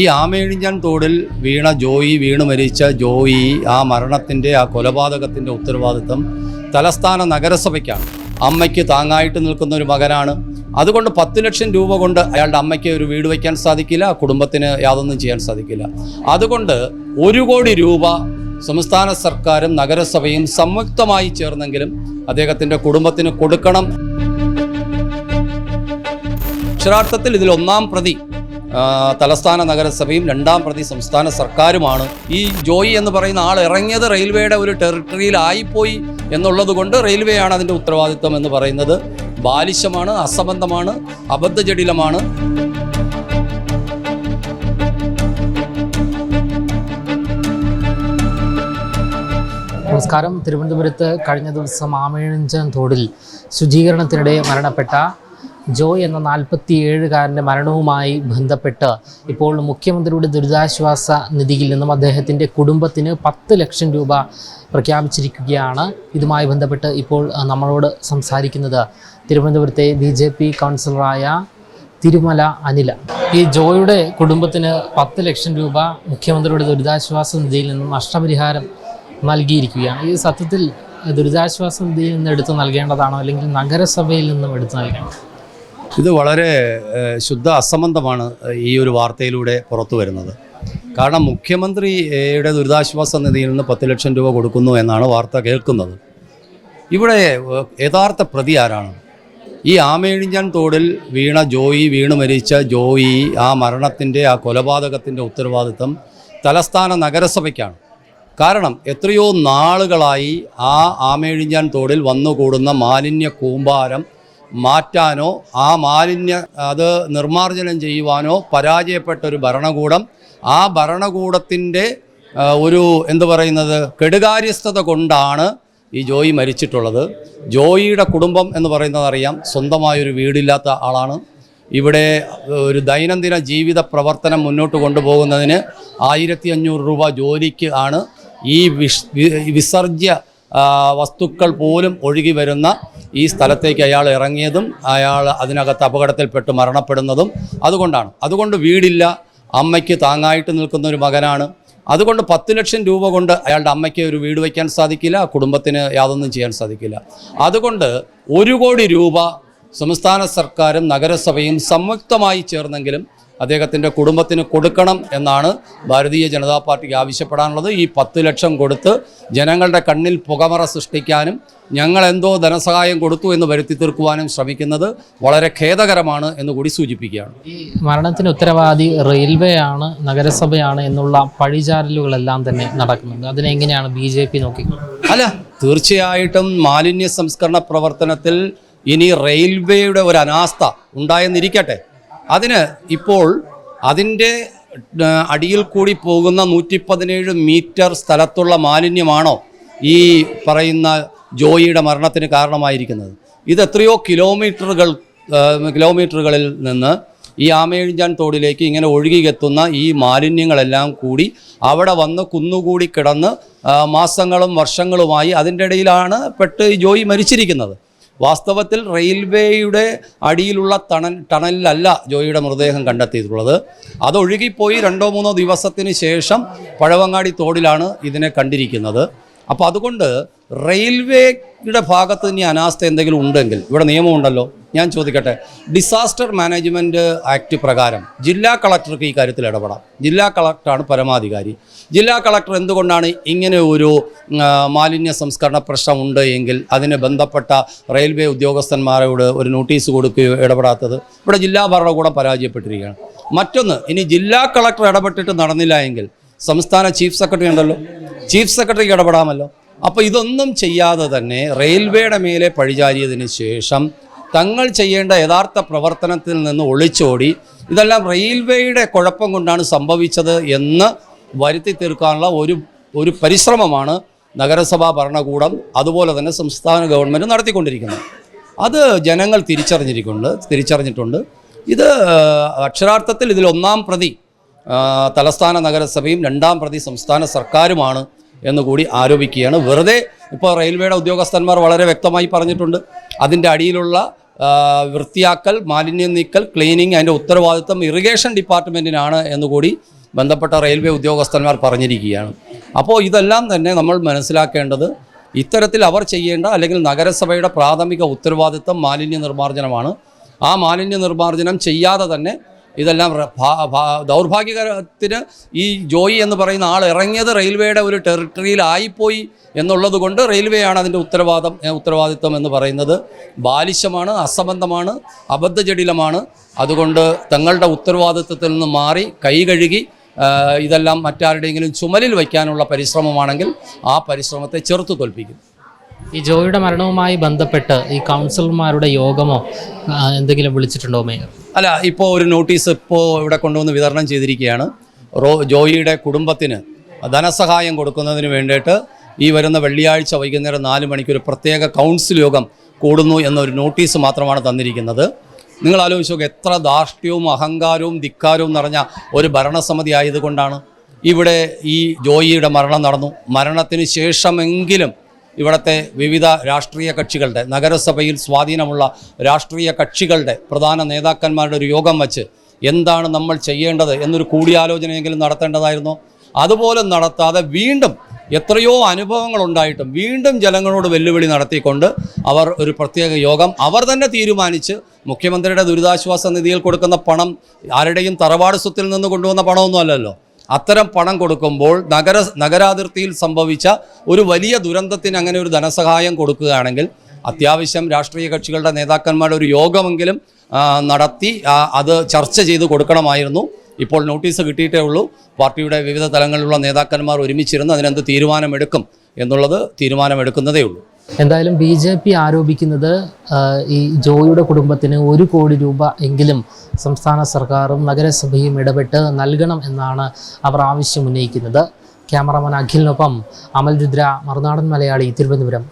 ഈ ആമയിഴിഞ്ഞാൻ തോടിൽ വീണ ജോയി വീണ് മരിച്ച ജോയി ആ മരണത്തിന്റെ ആ കൊലപാതകത്തിന്റെ ഉത്തരവാദിത്വം തലസ്ഥാന നഗരസഭയ്ക്കാണ്. അമ്മയ്ക്ക് താങ്ങായിട്ട് നിൽക്കുന്ന ഒരു മകനാണ്. അതുകൊണ്ട് പത്ത് ലക്ഷം രൂപ കൊണ്ട് അയാളുടെ അമ്മയ്ക്ക് ഒരു വീട് വയ്ക്കാൻ സാധിക്കില്ല കുടുംബത്തിന് യാതൊന്നും ചെയ്യാൻ സാധിക്കില്ല. അതുകൊണ്ട് ഒരു കോടി രൂപ സംസ്ഥാന സർക്കാരും നഗരസഭയും സംയുക്തമായി ചേർന്നെങ്കിലും അദ്ദേഹത്തിന്റെ കുടുംബത്തിന് കൊടുക്കണം. അക്ഷരാർത്ഥത്തിൽ ഇതിൽ ഒന്നാം പ്രതി തലസ്ഥാന നഗരസഭയും രണ്ടാം പ്രതി സംസ്ഥാന സർക്കാരുമാണ്. ഈ ജോയി എന്ന് പറയുന്ന ആൾ ഇറങ്ങിയത് റെയിൽവേയുടെ ഒരു ടെറിട്ടറിയിലായിപ്പോയി എന്നുള്ളത് കൊണ്ട് റെയിൽവേയാണ് അതിന്റെ ഉത്തരവാദിത്വം എന്ന് പറയുന്നത്. ബാലിശമാണ് അസംബന്ധമാണ് അബദ്ധജടിലമാണ്. നമസ്കാരം. തിരുവനന്തപുരത്ത് കഴിഞ്ഞ ദിവസം ആമേഴഞ്ചൻ തോടിൽ ശുചീകരണത്തിനിടെ മരണപ്പെട്ട ജോയ് എന്ന നാൽപ്പത്തിയേഴുകാരന്റെ മരണവുമായി ബന്ധപ്പെട്ട് ഇപ്പോൾ മുഖ്യമന്ത്രിയുടെ ദുരിതാശ്വാസ നിധിയിൽ നിന്നും അദ്ദേഹത്തിന്റെ കുടുംബത്തിന് പത്ത് ലക്ഷം രൂപ പ്രഖ്യാപിച്ചിരിക്കുകയാണ്. ഇതുമായി ബന്ധപ്പെട്ട് ഇപ്പോൾ നമ്മളോട് സംസാരിക്കുന്നത് തിരുവനന്തപുരത്തെ ബി ജെ പി കൗൺസിലറായ തിരുമല അനില ഈ ജോയുടെ കുടുംബത്തിന് പത്ത് ലക്ഷം രൂപ മുഖ്യമന്ത്രിയുടെ ദുരിതാശ്വാസ നിധിയിൽ നിന്നും നഷ്ടപരിഹാരം നൽകിയിരിക്കുകയാണ്. ഈ സത്യത്തിൽ ദുരിതാശ്വാസ നിധിയിൽ നിന്ന് എടുത്ത് നൽകേണ്ടതാണോ അല്ലെങ്കിൽ നഗരസഭയിൽ നിന്നും എടുത്ത് നൽകേണ്ടത് ഇത് വളരെ ശുദ്ധ അസംബന്ധമാണ് ഈ ഒരു വാർത്തയിലൂടെ പുറത്തു വരുന്നത്. കാരണം മുഖ്യമന്ത്രിയുടെ ദുരിതാശ്വാസ നിധിയിൽ നിന്ന് പത്ത് ലക്ഷം രൂപ കൊടുക്കുന്നു എന്നാണ് വാർത്ത കേൾക്കുന്നത്. ഇവിടെ യഥാർത്ഥ പ്രതി ആരാണ്? ഈ ആമയിഴിഞ്ഞാൻ തോടിൽ വീണ ജോയി വീണ് മരിച്ച ജോയി ആ മരണത്തിന്റെ ആ കൊലപാതകത്തിന്റെ ഉത്തരവാദിത്വം തലസ്ഥാന നഗരസഭയ്ക്കാണ്. കാരണം എത്രയോ നാളുകളായി ആ ആമേഴിഞ്ഞാൻ തോടിൽ വന്നുകൂടുന്ന മാലിന്യ കൂമ്പാരം മാറ്റാനോ ആ മാലിന്യ അത് നിർമ്മാർജനം ചെയ്യുവാനോ പരാജയപ്പെട്ട ഒരു ഭരണകൂടം ആ ഭരണകൂടത്തിന്റെ ഒരു എന്ത് പറയുന്നത് കെടുകാര്യസ്ഥത കൊണ്ടാണ് ഈ ജോയി മരിച്ചിട്ടുള്ളത്. ജോയിയുടെ കുടുംബം എന്ന് പറയുന്നത് അറിയാം സ്വന്തമായൊരു വീടില്ലാത്ത ആളാണ്. ഇവിടെ ഒരു ദൈനംദിന ജീവിത പ്രവർത്തനം മുന്നോട്ട് കൊണ്ടുപോകുന്നതിന് ആയിരത്തി അഞ്ഞൂറ് രൂപ ജോലിക്ക് ആണ് ഈ വിസർജ്യ വസ്തുക്കൾ പോലും ഒഴുകി വരുന്ന ഈ സ്ഥലത്തേക്ക് അയാൾ ഇറങ്ങിയതും അയാൾ അതിനകത്ത് അപകടത്തിൽപ്പെട്ട് മരണപ്പെടുന്നതും അതുകൊണ്ടാണ്. അതുകൊണ്ട് വീടില്ല അമ്മയ്ക്ക് താങ്ങായിട്ട് നിൽക്കുന്ന ഒരു മകനാണ്. അതുകൊണ്ട് പത്ത് ലക്ഷം രൂപ കൊണ്ട് അയാളുടെ അമ്മയ്ക്ക് ഒരു വീട് വയ്ക്കാൻ സാധിക്കില്ല കുടുംബത്തിന് യാതൊന്നും ചെയ്യാൻ സാധിക്കില്ല. അതുകൊണ്ട് ഒരു കോടി രൂപ സംസ്ഥാന സർക്കാരും നഗരസഭയും സംയുക്തമായി ചേർന്നെങ്കിലും അദ്ദേഹത്തിന്റെ കുടുംബത്തിന് കൊടുക്കണം എന്നാണ് ഭാരതീയ ജനതാ പാർട്ടിക്ക് ആവശ്യപ്പെടാനുള്ളത്. ഈ പത്ത് ലക്ഷം കൊടുത്ത് ജനങ്ങളുടെ കണ്ണിൽ പുകമറ സൃഷ്ടിക്കാനും ഞങ്ങൾ എന്തോ ധനസഹായം കൊടുത്തു എന്ന് വരുത്തി തീർക്കുവാനും ശ്രമിക്കുന്നത് വളരെ ഖേദകരമാണ് എന്ന് കൂടി സൂചിപ്പിക്കുകയാണ്. ഈ മരണത്തിന് ഉത്തരവാദി റെയിൽവേ ആണ് നഗരസഭയാണ് എന്നുള്ള പഴിചാരലുകളെല്ലാം തന്നെ നടക്കുന്നുണ്ട്. അതിനെങ്ങനെയാണ് ബി ജെ പി നോക്കി? അല്ല തീർച്ചയായിട്ടും മാലിന്യ സംസ്കരണ പ്രവർത്തനത്തിൽ ഇനി റെയിൽവേയുടെ ഒരു അനാസ്ഥ ഉണ്ടായെന്നിരിക്കട്ടെ. അതിന് ഇപ്പോൾ അതിന്റെ അടിയിൽ കൂടി പോകുന്ന നൂറ്റി പതിനേഴ് മീറ്റർ സ്ഥലത്തുള്ള മാലിന്യമാണോ ഈ പറയുന്ന ജോയിയുടെ മരണത്തിന് കാരണമായിരിക്കുന്നത്. ഇത് എത്രയോ കിലോമീറ്ററുകൾ കിലോമീറ്ററുകളിൽ നിന്ന് ഈ ആമേഴിഞ്ചാൻ തോടിലേക്ക് ഇങ്ങനെ ഒഴുകിയെത്തുന്ന ഈ മാലിന്യങ്ങളെല്ലാം കൂടി അവിടെ വന്ന് കുന്നുകൂടി കിടന്ന് മാസങ്ങളും വർഷങ്ങളുമായി അതിന്റെ ഇടയിലാണ് പെട്ട് ജോയി മരിച്ചിരിക്കുന്നത്. വാസ്തവത്തിൽ റെയിൽവേയുടെ അടിയിലുള്ള ടണൽ ടണലിലല്ല ജോയിയുടെ മൃതദേഹം കണ്ടെത്തിയിട്ടുള്ളത്. അതൊഴുകിപ്പോയി രണ്ടോ മൂന്നോ ദിവസത്തിന് ശേഷം പഴവങ്ങാടി തോടിലാണ് ഇതിനെ കണ്ടിരിക്കുന്നത്. അപ്പോൾ അതുകൊണ്ട് റെയിൽവേയുടെ ഭാഗത്ത് ഇനി അനാസ്ഥ എന്തെങ്കിലും ഉണ്ടെങ്കിൽ ഇവിടെ നിയമമുണ്ടല്ലോ. ഞാൻ ചോദിക്കട്ടെ. ഡിസാസ്റ്റർ മാനേജ്മെന്റ് ആക്ട് പ്രകാരം ജില്ലാ കളക്ടർക്ക് ഈ കാര്യത്തിൽ ഇടപെടാം. ജില്ലാ കളക്ടറാണ് പരമാധികാരി. ജില്ലാ കളക്ടർ എന്തുകൊണ്ടാണ് ഇങ്ങനെ ഒരു മാലിന്യ സംസ്കരണ പ്രശ്നം ഉണ്ട് എങ്കിൽ അതിന് ബന്ധപ്പെട്ട റെയിൽവേ ഉദ്യോഗസ്ഥന്മാരോട് ഒരു നോട്ടീസ് കൊടുക്കുകയോ ഇടപെടാത്തത് ഇവിടെ ജില്ലാ ഭരണകൂടം പരാജയപ്പെട്ടിരിക്കുകയാണ്. മറ്റൊന്ന് ഇനി ജില്ലാ കളക്ടർ ഇടപെട്ടിട്ട് നടന്നില്ല എങ്കിൽ സംസ്ഥാന ചീഫ് സെക്രട്ടറി ഉണ്ടല്ലോ. ചീഫ് സെക്രട്ടറിക്ക് ഇടപെടാമല്ലോ. അപ്പോൾ ഇതൊന്നും ചെയ്യാതെ തന്നെ റെയിൽവേയുടെ മേലെ പഴിചാരിയതിന് ശേഷം തങ്ങൾ ചെയ്യേണ്ട യഥാർത്ഥ പ്രവർത്തനത്തിൽ നിന്ന് ഒളിച്ചോടി ഇതെല്ലാം റെയിൽവേയുടെ കുഴപ്പം കൊണ്ടാണ് സംഭവിച്ചത് എന്ന് വരുത്തി തീർക്കാനുള്ള ഒരു ഒരു പരിശ്രമമാണ് നഗരസഭാ ഭരണകൂടം അതുപോലെ തന്നെ സംസ്ഥാന ഗവൺമെന്റ് നടത്തിക്കൊണ്ടിരിക്കുന്നത്. അത് ജനങ്ങൾ തിരിച്ചറിഞ്ഞിരിക്കുന്നുണ്ട് തിരിച്ചറിഞ്ഞിട്ടുണ്ട്. ഇത് അക്ഷരാർത്ഥത്തിൽ ഇതിൽ ഒന്നാം പ്രതി തലസ്ഥാന നഗരസഭയും രണ്ടാം പ്രതി സംസ്ഥാന സർക്കാരുമാണ് എന്നുകൂടി ആരോപിക്കുകയാണ്. വെറുതെ ഇപ്പോൾ റെയിൽവേയുടെ ഉദ്യോഗസ്ഥന്മാർ വളരെ വ്യക്തമായി പറഞ്ഞിട്ടുണ്ട്. അതിന്റെ അടിയിലുള്ള വൃത്തിയാക്കൽ മാലിന്യം നീക്കൽ ക്ലീനിങ് അതിന്റെ ഉത്തരവാദിത്വം ഇറിഗേഷൻ ഡിപ്പാർട്ട്മെന്റിനാണ് എന്നുകൂടി ബന്ധപ്പെട്ട റെയിൽവേ ഉദ്യോഗസ്ഥന്മാർ പറഞ്ഞിരിക്കുകയാണ്. അപ്പോൾ ഇതെല്ലാം തന്നെ നമ്മൾ മനസ്സിലാക്കേണ്ടത് ഇത്തരത്തിൽ അവർ ചെയ്യേണ്ട അല്ലെങ്കിൽ നഗരസഭയുടെ പ്രാഥമിക ഉത്തരവാദിത്വം മാലിന്യ നിർമ്മാർജനമാണ്. ആ മാലിന്യ നിർമ്മാർജനം ചെയ്യാതെ തന്നെ ഇതെല്ലാം ദൗർഭാഗ്യകരത്തിന് ഈ ജോയി എന്ന് പറയുന്ന ആൾ ഇറങ്ങിയത് റെയിൽവേയുടെ ഒരു ടെറിട്ടറിയിലായിപ്പോയി എന്നുള്ളത് കൊണ്ട് റെയിൽവേയാണ് അതിന്റെ ഉത്തരവാദം ഉത്തരവാദിത്വം എന്ന് പറയുന്നത്. ബാലിശമാണ് അസംബന്ധമാണ് അബദ്ധജടിലമാണ്. അതുകൊണ്ട് തങ്ങളുടെ ഉത്തരവാദിത്വത്തിൽ നിന്ന് മാറി കൈ കഴുകി ഇതെല്ലാം മറ്റാരുടെയെങ്കിലും ചുമലിൽ വയ്ക്കാനുള്ള പരിശ്രമമാണെങ്കിൽ ആ പരിശ്രമത്തെ ചെറുത്തു തോൽപ്പിക്കും. ഈ ജോയിയുടെ മരണവുമായി ബന്ധപ്പെട്ട് ഈ കൗൺസിലർമാരുടെ യോഗമോ എന്തെങ്കിലും വിളിച്ചിട്ടുണ്ടോ മേയർ? അല്ല ഇപ്പോൾ ഒരു നോട്ടീസ് ഇപ്പോൾ ഇവിടെ കൊണ്ടുവന്ന് വിതരണം ചെയ്തിരിക്കുകയാണ്. റോ ജോയിയുടെ കുടുംബത്തിന് ധനസഹായം കൊടുക്കുന്നതിന് വേണ്ടിയിട്ട് ഈ വരുന്ന വെള്ളിയാഴ്ച വൈകുന്നേരം നാല് മണിക്ക് ഒരു പ്രത്യേക കൗൺസിൽ യോഗം കൂടുന്നു എന്നൊരു നോട്ടീസ് മാത്രമാണ് തന്നിരിക്കുന്നത്. നിങ്ങൾ ആലോചിച്ച് നോക്കുക എത്ര ധാർഷ്ട്യവും അഹങ്കാരവും ധിക്കാരവും നിറഞ്ഞ ഒരു ഭരണസമിതി ആയതുകൊണ്ടാണ് ഇവിടെ ഈ ജോയിയുടെ മരണം നടന്നു. മരണത്തിന് ശേഷമെങ്കിലും ഇവിടുത്തെ വിവിധ രാഷ്ട്രീയ കക്ഷികളുടെ നഗരസഭയിൽ സ്വാധീനമുള്ള രാഷ്ട്രീയ കക്ഷികളുടെ പ്രധാന നേതാക്കന്മാരുടെ ഒരു യോഗം വച്ച് എന്താണ് നമ്മൾ ചെയ്യേണ്ടത് എന്നൊരു കൂടിയാലോചനയെങ്കിലും നടത്തേണ്ടതായിരുന്നു. അതുപോലെ നടത്താതെ വീണ്ടും എത്രയോ അനുഭവങ്ങൾ ഉണ്ടായിട്ടും വീണ്ടും ജനങ്ങളോട് വെല്ലുവിളി നടത്തിക്കൊണ്ട് അവർ ഒരു പ്രത്യേക യോഗം അവർ തന്നെ തീരുമാനിച്ച് മുഖ്യമന്ത്രിയുടെ ദുരിതാശ്വാസ നിധിയിൽ കൊടുക്കുന്ന പണം ആരുടെയും തറവാട് സ്വത്തിൽ നിന്ന് കൊണ്ടുവന്ന പണമൊന്നും അല്ലല്ലോ. അത്തരം പണം കൊടുക്കുമ്പോൾ നഗര നഗരാതിർത്തിയിൽ സംഭവിച്ച ഒരു വലിയ ദുരന്തത്തിന് അങ്ങനെ ഒരു ധനസഹായം കൊടുക്കുകയാണെങ്കിൽ അത്യാവശ്യം രാഷ്ട്രീയ കക്ഷികളുടെ നേതാക്കന്മാരുടെ ഒരു യോഗമെങ്കിലും നടത്തി അത് ചർച്ച ചെയ്ത് കൊടുക്കണമായിരുന്നു. ഇപ്പോൾ നോട്ടീസ് കിട്ടിയിട്ടേ ഉള്ളൂ. പാർട്ടിയുടെ വിവിധ തലങ്ങളിലുള്ള നേതാക്കന്മാർ ഒരുമിച്ചിരുന്ന് അതിനെന്ത് തീരുമാനമെടുക്കും എന്നുള്ളത് തീരുമാനമെടുക്കുന്നതേ ഉള്ളൂ. എന്തായാലും ബി ജെ പി ആരോപിക്കുന്നത് ഈ ജോയിയുടെ കുടുംബത്തിന് ഒരു കോടി രൂപ എങ്കിലും സംസ്ഥാന സർക്കാരും നഗരസഭയും ഇടപെട്ട് നൽകണം എന്നാണ് അവർ ആവശ്യം ഉന്നയിക്കുന്നത്. ക്യാമറാമാൻ അഖിലിനൊപ്പം അമൽ രുദ്ര മറുനാടൻ മലയാളി തിരുവനന്തപുരം.